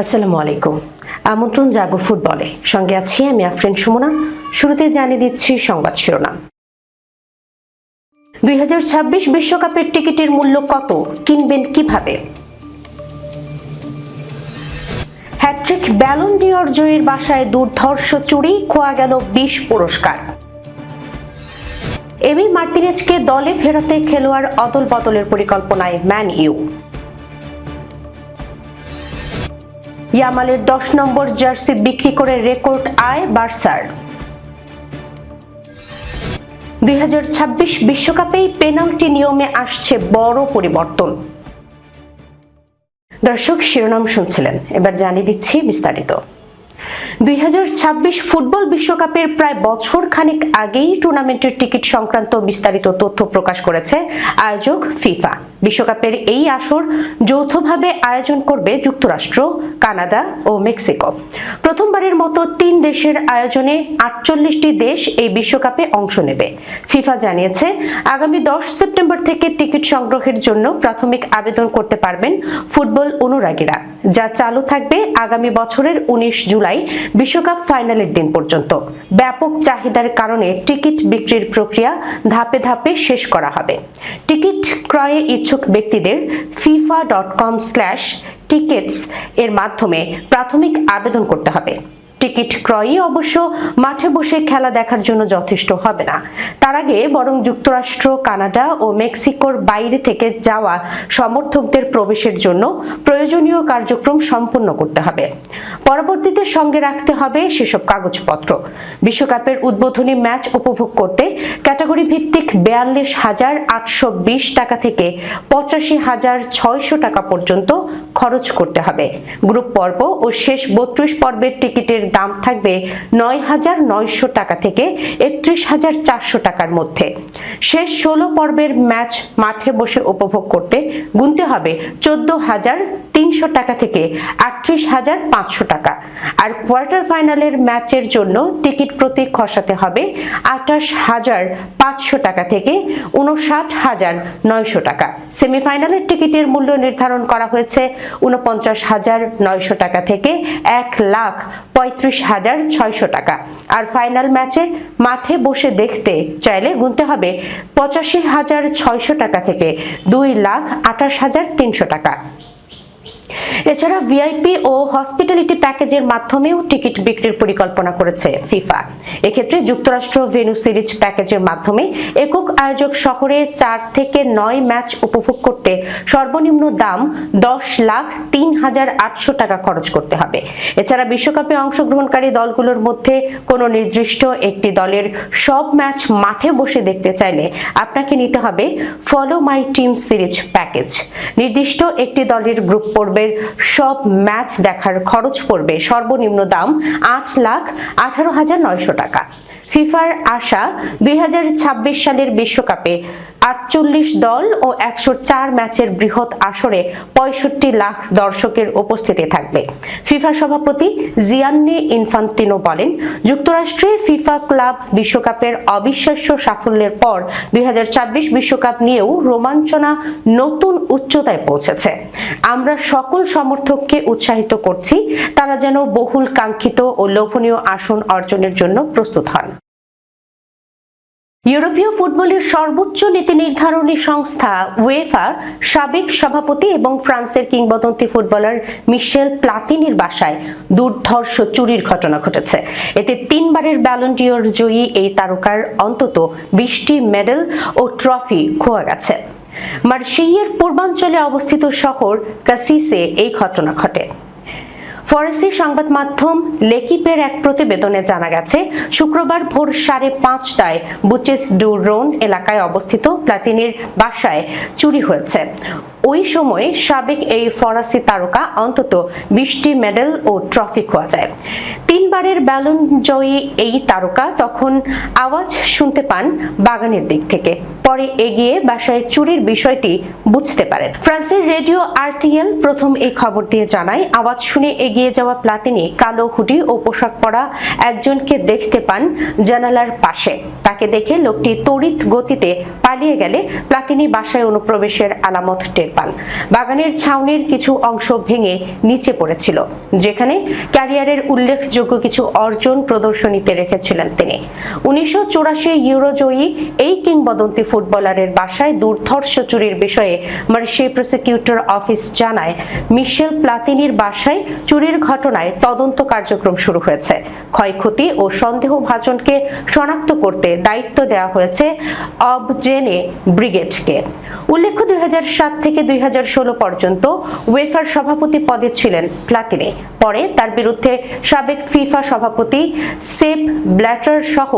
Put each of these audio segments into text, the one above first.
আসসালামু আলাইকুম। আমন্ত্রণ জাগো ফুটবলে। সঙ্গে আছি আমি আফরিন সুমনা। শুরুতে জানিয়ে দিচ্ছি সংবাদ শিরোনাম। দুই বিশ্বকাপের টিকিটের মূল্য কত? কিনবেন কীভাবে? হ্যাট্রিক ব্যালন ডিওর জয়ের বাসায় দুর্ধর্ষ চুরি, খোয়া গেল বিশ পুরস্কার। এমি মার্টিনেজকে দলে ফেরাতে খেলোয়াড় অদল বদলের পরিকল্পনায় ম্যান ইউ। ইয়ামালের দশ নম্বর জার্সি বিক্রি করে রেকর্ড আয় বার্সার। দুই বিশ্বকাপেই পেনাল্টি নিয়মে আসছে বড় পরিবর্তন। দর্শক, শিরোনাম শুনছিলেন। এবার জানিয়ে দিচ্ছি বিস্তারিত। দুই হাজার ছাব্বিশ ফুটবল বিশ্বকাপের প্রায় বছর খানেক আগেই টুর্নামেন্টের টিকিট সংক্রান্ত বিস্তারিত তথ্য প্রকাশ করেছে আয়োজক ফিফা। বিশ্বকাপের এই আসর যৌথভাবে আয়োজন করবে যুক্তরাষ্ট্র, কানাডা ও মেক্সিকো। প্রথমবারের মতো তিন দেশের আয়োজনে আটচল্লিশটি দেশ এই বিশ্বকাপে অংশ নেবে। ফিফা জানিয়েছে, আগামী দশ সেপ্টেম্বর থেকে টিকিট সংগ্রহের জন্য প্রাথমিক আবেদন করতে পারবেন ফুটবল অনুরাগীরা, যা চালু থাকবে আগামী বছরের উনিশ জুলাই বিশ্বকাপ ফাইনালের দিন পর্যন্ত। ব্যাপক চাহিদার কারণে টিকিট বিক্রির প্রক্রিয়া ধাপে ধাপে শেষ করা হবে। টিকিট ক্রয়ে ইচ্ছুক ব্যক্তিদের FIFA dot com slash tickets এর মাধ্যমে প্রাথমিক আবেদন করতে হবে। টিকিট ক্রয়ই অবশ্য মাঠে বসে খেলা দেখার জন্য যথেষ্ট হবে না। তার আগে বরং যুক্তরাষ্ট্র, কানাডা ও মেক্সিকোর বাইরে থেকে যাওয়া সমর্থকদের প্রবেশের জন্য প্রয়োজনীয় কার্যক্রম সম্পন্ন করতে হবে। পরবর্তীতে সঙ্গে রাখতে হবে সেসব কাগজপত্র। বিশ্বকাপের উদ্বোধনী ম্যাচ উপভোগ করতে ক্যাটাগরি ভিত্তিক বেয়াল্লিশ হাজার আটশো বিশ টাকা থেকে পঁচাশি হাজার ছয়শো টাকা পর্যন্ত খরচ করতে হবে। গ্রুপ পর্ব ও শেষ বত্রিশ পর্বের টিকিটের দাম থাকবে নয় হাজার নয়শো টাকা থেকে একত্রিশ হাজার চারশো টাকার মধ্যে। শেষ ষোলো পর্বের ম্যাচ মাঠে বসে উপভোগ করতে গুনতে হবে চোদ্দ হাজার তিনশো টাকা থেকে আটত্রিশ হাজার পাঁচশো টাকা। আর কোয়ার্টার ফাইনালের ম্যাচের জন্য টিকিট প্রতি খসাতে হবে আঠাশ হাজার পাঁচশো টাকা থেকে উনষাট হাজার নয়শো টাকা। সেমিফাইনালের টিকিটের মূল্য নির্ধারণ করা হয়েছে উনপঞ্চাশ হাজার নয়শো টাকা থেকে এক লাখ পঁয়ত্রিশ হাজার ছয়শো টাকা। আর ফাইনাল ম্যাচে মাঠে বসে দেখতে চাইলে গুনতে হবে পঁচাশি হাজার ছয়শো টাকা থেকে দুই লাখ আঠাশ হাজার তিনশো টাকা। এছাড়া ভিআইপি ও হসপিটালিটি প্যাকেজের মাধ্যমেও টিকিট বিক্রির পরিকল্পনা করেছে ফিফা। এক্ষেত্রে যুক্তরাষ্ট্র ভেনু সিরিজ প্যাকেজের মাধ্যমে একক আয়োজক শহরে চার থেকে নয় ম্যাচ উপভোগ করতে সর্বনিম্ন দাম দশ লাখ তিন হাজার আটশো টাকা খরচ করতে হবে। এছাড়া বিশ্বকাপে অংশগ্রহণকারী দলগুলোর মধ্যে কোনো নির্দিষ্ট একটি দলের সব ম্যাচ মাঠে বসে দেখতে চাইলে আপনাকে নিতে হবে follow my team series package. নির্দিষ্ট একটি দলের গ্রুপ পর্বের সব ম্যাচ দেখার খরচ পড়বে সর্বনিম্ন দাম আট লাখ আঠারো হাজার নয়শো টাকা। ফিফার আশা দুই হাজার ছাব্বিশ সালের বিশ্বকাপে আটচল্লিশ দল ও একশো চার ম্যাচের বৃহৎ আসরে পঁয়ষট্টি লাখ দর্শকের উপস্থিতি থাকবে। ফিফা সভাপতি জিয়ান্নে ইনফান্তিনো বলেন, যুক্তরাষ্ট্রে ফিফা ক্লাব বিশ্বকাপের অবিশ্বাস্য সাফল্যের পর দুই বিশ্বকাপ নিয়েও রোমাঞ্চনা নতুন উচ্চতায় পৌঁছেছে। আমরা সকল সমর্থককে উৎসাহিত করছি, তারা যেন বহুল কাঙ্ক্ষিত ও লোভনীয় আসন অর্জনের জন্য প্রস্তুত হন। ইউরোপীয় ফুটবলের সর্বোচ্চ নীতি নির্ধারণী সংস্থা ওয়েফার সাবেক সভাপতি এবং ফ্রান্সের কিংবদন্তি ফুটবলার মিশেল প্লাতিনির বাসায় দুর্ধর্ষ চুরির ঘটনা ঘটেছে। এতে তিনবারের ব্যালন্ডিওর জয়ী এই তারকার অন্তত বিশটি মেডেল ও ট্রফি খোয়া গেছে। মার্সেইয়ের পূর্বাঞ্চলে অবস্থিত শহর কাসিসে এই ঘটনা ঘটে। ফরাসি সংবাদ মাধ্যম লেকিপের এক প্রতিবেদনে জানা গেছে, শুক্রবার ভোর সাড়ে পাঁচটায় বুচেস ডু রোন এলাকায় অবস্থিত প্লাতিনির বাসায় চুরি হয়েছে। ওই সময় সাবেক এই ফরাসি তারকা অন্তত বিশটি মেডেল ও ট্রফি খোয়া যায়। তিনবারের ব্যালন জয়ী এই তারকা তখন আওয়াজ শুনতে পান বাগানের দিক থেকে। পরে এগিয়ে বাসায় চুরির বিষয়টি বুঝতে পারেন। ফ্রান্সের রেডিও আরটিএল প্রথম এই খবর দিয়ে জানায়, আওয়াজ শুনে এগিয়ে যাওয়া প্লাতিনি কালো হুডি ও পোশাক পরা একজনকে দেখতে পান জানালার পাশে। তাকে দেখে লোকটি তড়িৎ গতিতে পালিয়ে গেলে প্লাতিনি বাসায় অনুপ্রবেশের আলামত টের পান। বাগানের ছাউনির কিছু অংশ ভেঙে নিচে পড়েছিল, যেখানে ক্যারিয়ারের উল্লেখযোগ্য কিছু অর্জন প্রদর্শনীতে রেখেছিলেন তিনি। উনিশশো চৌরাশি ইউরোজয়ী এই কিংবদন্তি ফুটবলারের বাসায় দুর্ধর্ষ চুরির বিষয়ে মার্শে প্রসিকিউটর অফিস জানায়, মিশেল প্লাতিনির বাসায় চুরির ঘটনায় তদন্ত কার্যক্রম শুরু হয়েছে। ক্ষয়ক্ষতি ও সন্দেহভাজনকে শনাক্ত করতে দায়িত্ব দেওয়া হয়েছে অবজেনে ব্রিগেডকে। উল্লেখ্য, দুই হাজার সাত থেকে দুই হাজার ষোলো পর্যন্ত ওয়েফার সভাপতি পদে ছিলেন প্লাতিনি। পরে তার বিরুদ্ধে সাবেক ফিফা সভাপতি সেপ ব্ল্যাটার সহ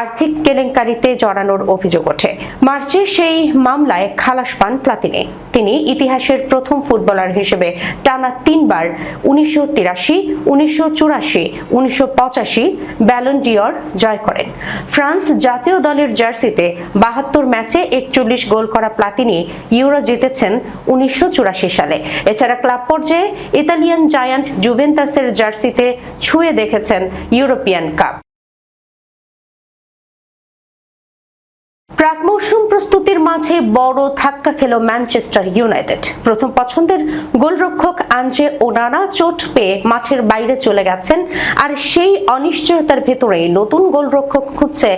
আর্থিক কেলেঙ্কারিতে জড়ানোর অভিযোগ ওঠে। মার্চে সেই মামলায় খালাস পান প্লাতিনি। তিনি ইতিহাসের প্রথম ফুটবলার হিসেবে টানা তিনবার উনিশশো তিরাশি, উনিশশো চুরাশি, উনিশশো পঁচাশি ব্যালন ডিওর জয় করেন। ফ্রান্স জাতীয় দলের জার্সিতে বাহাত্তর ম্যাচে একচল্লিশ গোল করা প্লাতিনি ইউরো জিতেছেন উনিশশো চুরাশি সালে। এছাড়া ক্লাব পর্যায়ে ইতালিয়ান জায়ান্ট জুভেন্তাসের জার্সিতে ছুঁয়ে দেখেছেন ইউরোপিয়ান কাপ। প্রাক মৌসুম প্রস্তুতির মাঝে বড় ধাক্কা খেল ম্যানচেস্টার ইউনাইটেড। প্রথম পছন্দের গোলরক্ষক আঞ্জে ওনানা চোট পেয়ে মাঠের বাইরে চলে গেছেন, আর সেই অনিশ্চয়তার ভেতরে নতুন গোলরক্ষক খুঁজছে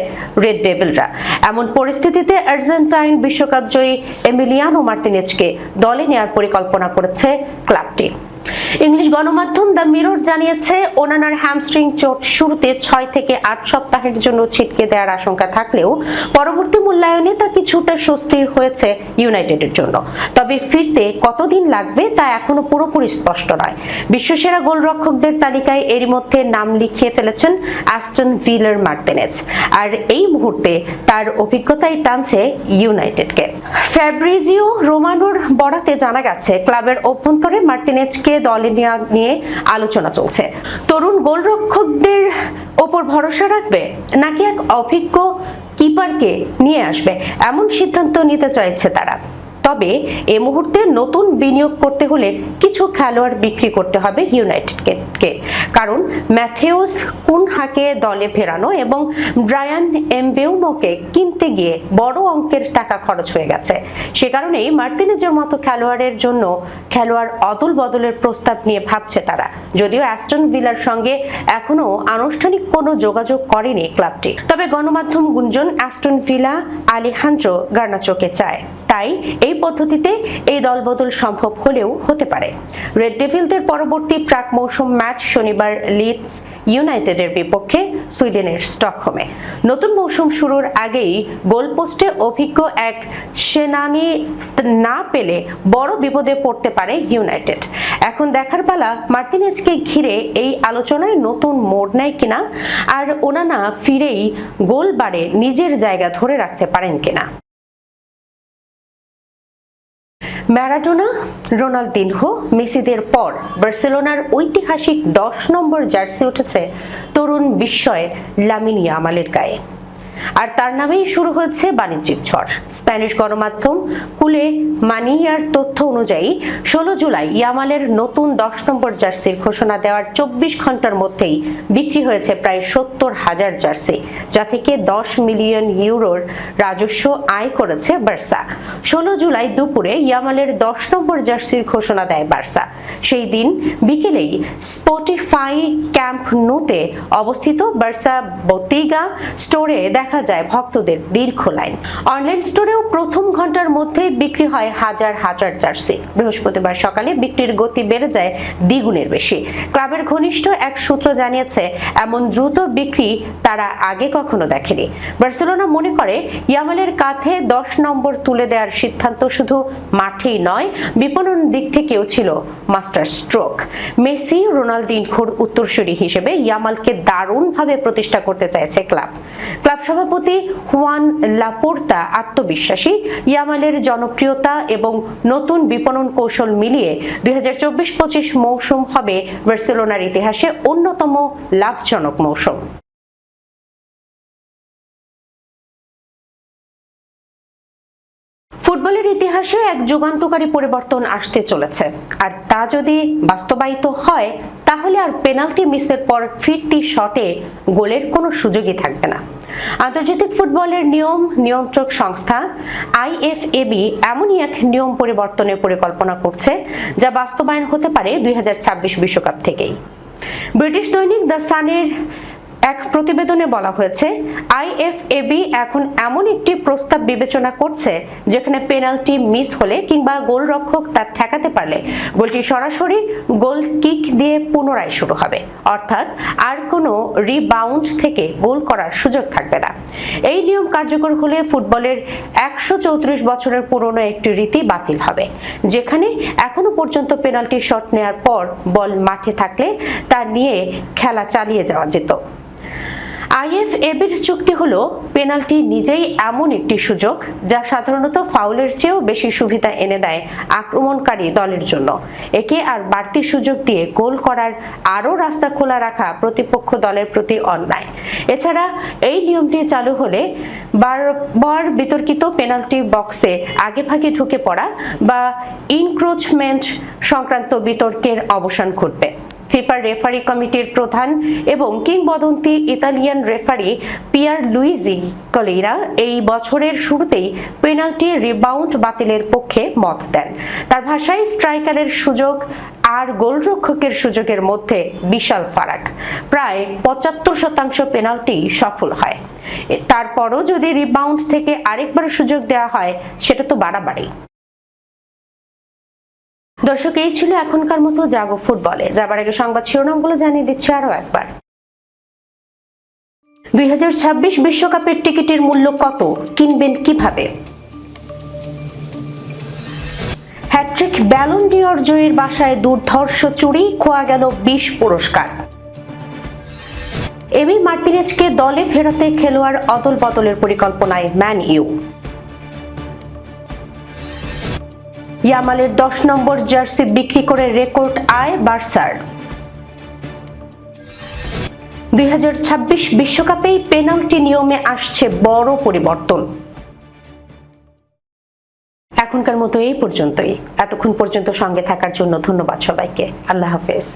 রেড ডেভিলরা। এমন পরিস্থিতিতে আর্জেন্টাইন বিশ্বকাপ জয়ী এমিলিয়ানো মার্তিনেজকে দলে নেওয়ার পরিকল্পনা করেছে ক্লাবটি। ইংলিশ গণমাধ্যম দ্য মিরর জানিয়েছে, ওনানার হ্যামস্ট্রিং চোট শুরুতে ছয় থেকে আট সপ্তাহের জন্য ছিটকে দেওয়ার আশঙ্কা থাকলেও পরবর্তী মূল্যায়নে তা কিছুটা স্বস্তির হয়েছে ইউনাইটেডের জন্য। তবে ফিরতে কতদিন লাগবে তা এখনও পুরোপুরি স্পষ্ট নয়। বিশ্বসেরা গোলরক্ষকদের তালিকায় এরই মধ্যে নাম লিখিয়ে ফেলেছেন অ্যাস্টন ভিলার মার্টিনেজ। আর এই মুহূর্তে তার অভিজ্ঞতাই টানছে ইউনাইটেডকে। ফ্যাব্রিজিও রোমানোর বরাতে জানা গেছে, ক্লাবের অভ্যন্তরে মার্টিনেজকে দলে নিয়ে আলোচনা চলছে। তরুণ গোলরক্ষকদের ওপর ভরসা রাখবে নাকি এক অভিজ্ঞ কিপারকে নিয়ে আসবে? এমন সিদ্ধান্ত নিতে চাইছে তারা। তবে এ মুহূর্তে নতুন বিনিয়োগ করতে হলে কিছু খেলোয়াড় বিক্রি করতে হবে ইউনাইটেডকে। কারণ ম্যাথেউস কুনহাকে দলে ফেরানো এবং ব্রায়ান এমবেউমোকে কিনতে গিয়ে বড় অঙ্কের টাকা খরচ হয়ে গেছে। সে কারণেই মার্টিনেজের মতো খেলোয়াড়ের জন্য খেলোয়াড় অদল বদলের প্রস্তাব নিয়ে ভাবছে তারা। যদিও অ্যাস্টন ভিলার সঙ্গে এখনও আনুষ্ঠানিক কোনো যোগাযোগ করেনি ক্লাবটি। তবে গণমাধ্যম গুঞ্জন অ্যাস্টন ভিলা আলিহান্দ্রো গার্নাচোকে চায়। তাই এই পদ্ধতিতে এই দলবদল সম্ভব হলেও হতে পারে। রেড ডেভিলদের পরবর্তী প্রাক মৌসুম ম্যাচ শনিবার লিডস ইউনাইটেডের বিপক্ষে সুইডেনের স্টকহোমে। নতুন মৌসুম শুরুর আগেই গোলপোস্টে অভিজ্ঞ এক সেনানি না পেলে বড় বিপদে পড়তে পারে ইউনাইটেড এখন দেখার পালা মার্তিনেজকে ঘিরে এই আলোচনায় নতুন মোড় নেয় কিনা? আর ওনানা ফিরেই গোল বারে নিজের জায়গা ধরে রাখতে পারেন কিনা? ম্যারাডোনা, রোনালদিনহো, মেসিদের পর বার্সেলোনার ঐতিহাসিক দশ নম্বর জার্সি উঠেছে তরুণ বিস্ময় লামিনিয়া আমালের গায়ে। আর তার নামেই শুরু হয়েছে বাণিজ্যিক ঝড়। স্প্যানিশ গণমাধ্যম কুলে মানিয়ার তথ্য অনুযায়ী, ষোলো জুলাই ইয়ামালের নতুন দশ নম্বর জার্সির ঘোষণা দেওয়ার চব্বিশ ঘণ্টার মধ্যেই বিক্রি হয়েছে প্রায় সত্তর হাজার জার্সি, যা থেকে দশ মিলিয়ন ইউরোর রাজস্ব আয় করেছে বার্সা। ষোলো জুলাই দুপুরে ইয়ামালের দশ নম্বর জার্সির ঘোষণা দেয় বার্সা। সেই দিন বিকেলেই স্পটিফাই ক্যাম্প নুতে অবস্থিত বার্সা বতিগা স্টোরে দেখা যায় ভক্তদের দীর্ঘ লাইন। অনলাইন স্টোরেও প্রথম ঘণ্টার মধ্যে বিক্রি হয় হাজার হাজার জার্সি। বৃহস্পতিবার সকালে বিক্রির গতি বেড়ে যায় দ্বিগুণের বেশি। ক্লাবের ঘনিষ্ঠ এক সূত্র জানিয়েছে, এমন দ্রুত বিক্রি তারা আগে কখনো দেখেনি। বার্সেলোনা মনে করে, ইয়ামালের কাঁধে দশ নম্বর তুলে দেওয়ার সিদ্ধান্ত শুধু মাঠেই নয়, বিপণন দিক থেকেও ছিল মাস্টার স্ট্রোক। মেসি রোনালদিনহোর উত্তরসূরি হিসেবে ইয়ামালকে দারুণভাবে প্রতিষ্ঠা করতে চাইছে ক্লাব। ক্লাব সভাপতি হুয়ান লাপোর্তা আত্মবিশ্বাসী, ইয়ামালের জনপ্রিয়তা এবং নতুন বিপণন কৌশল মিলিয়ে দুই হাজার মৌসুম হবে বার্সেলোনার ইতিহাসে অন্যতম লাভজনক মৌসুম। ফুটবলের ইতিহাসে এক যুগান্তকারী পরিবর্তন আসতে চলেছে। আর তা যদি বাস্তবায়িত হয়, তাহলে আর পেনাল্টি মিসের পর ফিরতি শটে গোলের কোনো সুযোগই থাকবে না। আন্তর্জাতিক ফুটবলের নিয়ম, নিয়ন্ত্রক সংস্থা আইএফএবি এমনই এক নিয়ম পরিবর্তনের পরিকল্পনা করছে, যা বাস্তবায়ন হতে পারে দুই বিশ্বকাপ থেকেই। ব্রিটিশ দৈনিক দ্য সানের এক প্রতিবেদনে বলা হয়েছে আইএফএবি এখন এমন একটি প্রস্তাব বিবেচনা করছে যেখানে পেনাল্টি মিস হলে কিংবা গোলরক্ষক তা ঠেকাতে পারলে গোলটি সরাসরি গোল কিক দিয়ে পুনরায় শুরু হবে। অর্থাৎ আর কোনো রিবাউন্ড থেকে গোল করার সুযোগ থাকবে না। এই নিয়ম কার্যকর হলে ফুটবলের একশো চৌত্রিশ বছরের পুরনো একটি রীতি বাতিল হবে, যেখানে এখনও পর্যন্ত পেনাল্টি শট নেয়ার পর বল মাঠে থাকলে তা নিয়ে খেলা চালিয়ে যাওয়া যেত। আইএফএবির চুক্তি হলো, পেনাল্টি নিজেই এমন একটি সুযোগ যা সাধারণত ফাউলের চেয়েও বেশি সুবিধা এনে দেয় আক্রমণকারী দলের জন্য। একে আর বাড়তি সুযোগ দিয়ে গোল করার আরও রাস্তা খোলা রাখা প্রতিপক্ষ দলের প্রতি অন্যায়। এছাড়া এই নিয়মটি চালু হলে বারবার বিতর্কিত পেনাল্টি বক্সে আগেভাগে ঢুকে পড়া বা ইনক্রোচমেন্ট সংক্রান্ত বিতর্কের অবসান ঘটবে। ফিফার রেফারি কমিটির প্রধান এবং কিংবদন্তি Italian referee Pierluigi Collina এই বছরের শুরুতেই পেনাল্টি রিবাউন্ড বাতিলের পক্ষে মত দেন। তার ভাষায় স্ট্রাইকারের সুযোগ আর গোলরক্ষকের সুযোগের মধ্যে বিশাল ফারাক। প্রায় পঁচাত্তর শতাংশ পেনাল্টি সফল হয়। তারপরও যদি রিবাউন্ড থেকে আরেকবার সুযোগ দেওয়া হয়, সেটা তো বাড়াবাড়ি। দর্শক, এই ছিল এখনকার মতো জাগো ফুটবলে। যাবার আগে সংবাদ শিরোনামগুলো জানিয়ে দিচ্ছি আরও একবার। দুই বিশ্বকাপের টিকিটের মূল্য কত? কিনবেন কীভাবে? হ্যাট্রিক ব্যালন ডিওর জয়ীর বাসায় দুর্ধর্ষ চুরি, খোয়া গেল বিশ পুরস্কার। এমি মার্টিনেজকে দলে ফেরাতে খেলোয়াড় অদল বদলের পরিকল্পনায় ম্যান ইউ। ইয়ামালের দশ নম্বর জার্সি বিক্রি করে রেকর্ড আয় বার্সার। দুই বিশ্বকাপেই পেনাল্টি নিয়মে আসছে বড় পরিবর্তন। এখনকার মতো এই পর্যন্তই। এতক্ষণ পর্যন্ত সঙ্গে থাকার জন্য ধন্যবাদ সবাইকে। আল্লাহ হাফেজ।